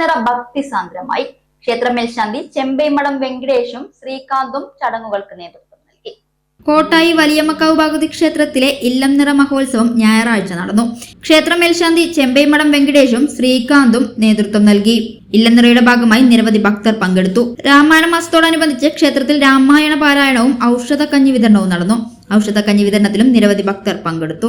നിറ ഭക്തി സാന്ദ്രമായി ക്ഷേത്ര മേൽശാന്തി ചെമ്പൈമടം വെങ്കടേഷും ശ്രീകാന്തും ചടങ്ങുകൾക്ക് നേതൃത്വം നൽകി. കോട്ടായി വലിയമ്മക്കാവ് ഭഗവതി ക്ഷേത്രത്തിലെ ഇല്ലം നിറ മഹോത്സവം ഞായറാഴ്ച നടന്നു. ക്ഷേത്ര മേൽശാന്തി ചെമ്പൈമടം വെങ്കടേഷും ശ്രീകാന്തും നേതൃത്വം നൽകി. ഇല്ലനിറയുടെ ഭാഗമായി നിരവധി ഭക്തർ പങ്കെടുത്തു. രാമായണ മാസത്തോടനുബന്ധിച്ച് ക്ഷേത്രത്തിൽ രാമായണ പാരായണവും ഔഷധ കഞ്ഞി വിതരണവും നടന്നു. ഔഷധ കഞ്ഞി വിതരണത്തിലും നിരവധി ഭക്തർ പങ്കെടുത്തു.